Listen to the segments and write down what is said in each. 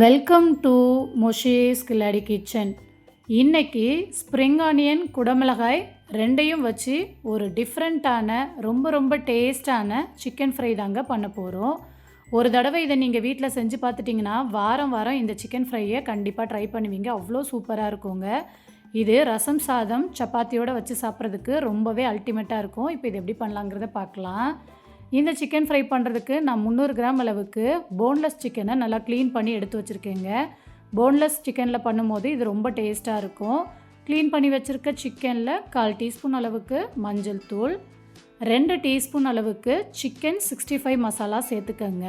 Welcome to மொஷேஸ் கில்லாடி kitchen இன்னைக்கு ஸ்ப்ரிங் ஆனியன் குடமிளகாய் ரெண்டையும் வச்சு ஒரு டிஃப்ரெண்ட்டான ரொம்ப ரொம்ப டேஸ்டான சிக்கன் ஃப்ரை தாங்க பண்ண போகிறோம் ஒரு தடவை இதை நீங்கள் வீட்டில் செஞ்சு பார்த்துட்டிங்கன்னா வாரம் வாரம் இந்த சிக்கன் ஃப்ரையை கண்டிப்பாக ட்ரை பண்ணுவீங்க. அவ்வளோ சூப்பராக இருக்குங்க. இது ரசம் சாதம் சப்பாத்தியோடு வச்சு சாப்பிட்றதுக்கு ரொம்பவே அல்டிமேட்டாக இருக்கும். இப்போ இது எப்படி பண்ணலாங்கிறத பார்க்கலாம். இந்த சிக்கன் ஃப்ரை பண்ணுறதுக்கு நான் முந்நூறு கிராம் அளவுக்கு போன்லெஸ் சிக்கனை நல்லா க்ளீன் பண்ணி எடுத்து வச்சுருக்கேங்க. போன்லெஸ் சிக்கனில் பண்ணும்போது இது ரொம்ப டேஸ்ட்டாக இருக்கும். க்ளீன் பண்ணி வச்சுருக்க சிக்கனில் கால் டீஸ்பூன் அளவுக்கு மஞ்சள் தூள் ரெண்டு டீஸ்பூன் அளவுக்கு சிக்கன் சிக்ஸ்டி ஃபைவ் மசாலா சேர்த்துக்கங்க.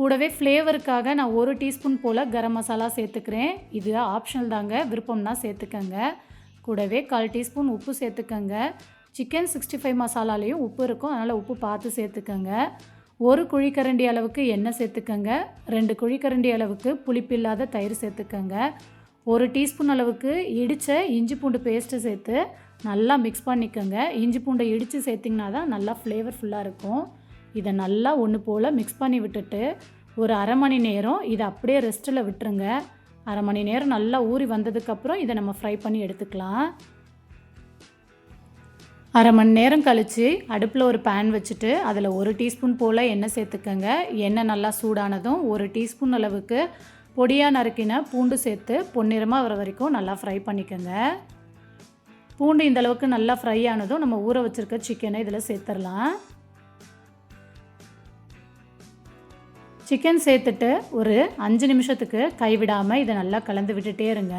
கூடவே ஃப்ளேவருக்காக நான் ஒரு டீஸ்பூன் போல் கரம் மசாலா சேர்த்துக்கிறேன். இது ஆப்ஷனல் தாங்க விருப்பம்னா சேர்த்துக்கங்க. கூடவே கால் டீஸ்பூன் உப்பு சேர்த்துக்கங்க. சிக்கன் சிக்ஸ்டி ஃபைவ் மசாலாலேயும் உப்பு இருக்கும். அதனால் உப்பு பார்த்து சேர்த்துக்கோங்க. ஒரு குழிக்கரண்டி அளவுக்கு எண்ணெய் சேர்த்துக்கோங்க. ரெண்டு குழிக்கரண்டி அளவுக்கு புளிப்பில்லாத தயிர் சேர்த்துக்கோங்க. ஒரு டீஸ்பூன் அளவுக்கு இடித்த இஞ்சி பூண்டு பேஸ்ட்டு சேர்த்து நல்லா மிக்ஸ் பண்ணிக்கோங்க. இஞ்சி பூண்டை இடித்து சேர்த்திங்கன்னா தான் நல்லா ஃப்ளேவர்ஃபுல்லாக இருக்கும். இதை நல்லா ஒன்று போல் மிக்ஸ் பண்ணி விட்டுட்டு ஒரு அரை மணி நேரம் இதை அப்படியே ரெஸ்ட்டில் விட்டுருங்க. அரை மணி நேரம் நல்லா ஊறி வந்ததுக்கப்புறம் இதை நம்ம ஃப்ரை பண்ணி எடுத்துக்கலாம். அரை மணி நேரம் கழித்து அடுப்பில் ஒரு பேன் வச்சுட்டு அதில் ஒரு டீஸ்பூன் போல் எண்ணெய் சேர்த்துக்கங்க. எண்ணெய் நல்லா சூடானதும் ஒரு டீஸ்பூன் அளவுக்கு பொடியாக நறுக்கின பூண்டு சேர்த்து பொன்னிறமாக வர வரைக்கும் நல்லா ஃப்ரை பண்ணிக்கோங்க. பூண்டு இந்த அளவுக்கு நல்லா ஃப்ரை ஆனதும் நம்ம ஊற வச்சுருக்க சிக்கனை இதில் சேர்த்துடலாம். சிக்கன் சேர்த்துட்டு ஒரு அஞ்சு நிமிஷத்துக்கு கைவிடாமல் இதை நல்லா கலந்து விட்டுட்டே இருங்க.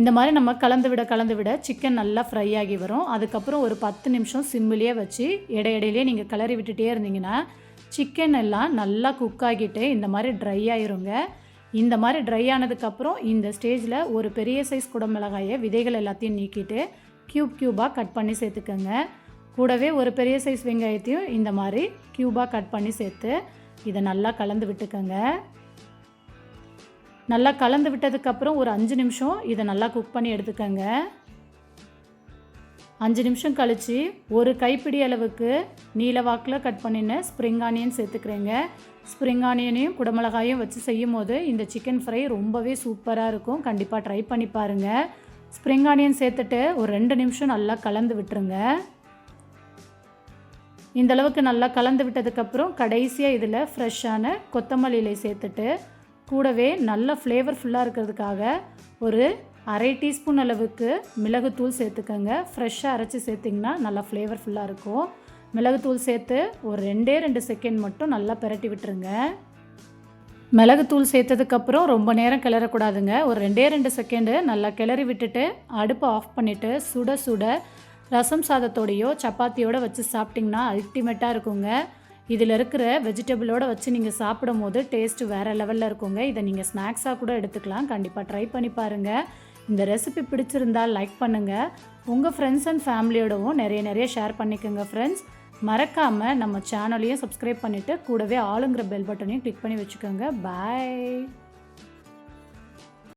இந்த மாதிரி நம்ம கலந்து விட கலந்து விட சிக்கன் நல்லா ஃப்ரை ஆகி வரும். அதுக்கப்புறம் ஒரு பத்து நிமிஷம் சிம்மிலேயே வச்சு இடையிடையிலே நீங்கள் கிளறி விட்டுட்டே இருந்தீங்கன்னா சிக்கன் எல்லாம் நல்லா குக் ஆகிட்டு இந்த மாதிரி ட்ரை ஆயிருங்க. இந்த மாதிரி ட்ரை ஆனதுக்கப்புறம் இந்த ஸ்டேஜில் ஒரு பெரிய சைஸ் குடமிளகாயை விதைகள் எல்லாத்தையும் நீக்கிட்டு க்யூப் க்யூபாக கட் பண்ணி சேர்த்துக்கோங்க. கூடவே ஒரு பெரிய சைஸ் வெங்காயத்தையும் இந்த மாதிரி க்யூபாக கட் பண்ணி சேர்த்து இதை நல்லா கலந்து விட்டுக்கோங்க. நல்லா கலந்து விட்டதுக்கப்புறம் ஒரு அஞ்சு நிமிஷம் இதை நல்லா குக் பண்ணி எடுத்துக்கோங்க. அஞ்சு நிமிஷம் கழித்து ஒரு கைப்பிடி அளவுக்கு நீல வாக்கில் கட் பண்ணின ஸ்ப்ரிங் ஆனியன் சேர்த்துக்கிறேங்க. ஸ்ப்ரிங் ஆனியனையும் குடமிளகாயும் வச்சு செய்யும் போது இந்த சிக்கன் ஃப்ரை ரொம்பவே சூப்பராக இருக்கும். கண்டிப்பாக ட்ரை பண்ணி பாருங்கள் ஸ்ப்ரிங் ஆனியன் சேர்த்துட்டு ஒரு ரெண்டு நிமிஷம் நல்லா கலந்து விட்டுருங்க. இந்தளவுக்கு நல்லா கலந்து விட்டதுக்கப்புறம் கடைசியாக இதில் ஃப்ரெஷ்ஷான கொத்தமல்லி இலை சேர்த்துட்டு கூடவே நல்ல ஃப்ளேவர்ஃபுல்லாக இருக்கிறதுக்காக ஒரு அரை டீஸ்பூன் அளவுக்கு மிளகுத்தூள் சேர்த்துக்கோங்க. ஃப்ரெஷ்ஷாக அரைச்சி சேர்த்திங்கன்னா நல்லா ஃப்ளேவர்ஃபுல்லாக இருக்கும். மிளகுத்தூள் சேர்த்து ஒரு ரெண்டே ரெண்டு செகண்ட் மட்டும் நல்லா பெரட்டி விட்டுருங்க. மிளகுத்தூள் சேர்த்ததுக்கப்புறம் ரொம்ப நேரம் கிளறக்கூடாதுங்க. ஒரு ரெண்டே ரெண்டு செகண்டு நல்லா கிளறி விட்டுட்டு அடுப்பை ஆஃப் பண்ணிவிட்டு சுட சுட ரசம் சாதத்தோடையோ சப்பாத்தியோடு வச்சு சாப்பிட்டிங்கன்னா அல்டிமேட்டாக இருக்குங்க. இதில் இருக்கிற வெஜிடபிளோடு வச்சு நீங்கள் சாப்பிடும் போது டேஸ்ட்டு வேறு லெவலில் இருக்குங்க. இதை நீங்கள் ஸ்நாக்ஸாக கூட எடுத்துக்கலாம். கண்டிப்பாக ட்ரை பண்ணி பாருங்கள் இந்த ரெசிபி பிடிச்சிருந்தால் லைக் பண்ணுங்கள் உங்கள் ஃப்ரெண்ட்ஸ் அண்ட் ஃபேமிலியோடவும் நிறைய நிறைய ஷேர் பண்ணிக்கோங்க ஃப்ரெண்ட்ஸ் மறக்காமல் நம்ம சேனலையும் சப்ஸ்கிரைப் பண்ணிவிட்டு கூடவே ஆளுங்கிற பெல் பட்டனையும் கிளிக் பண்ணி வச்சுக்கோங்க. பாய்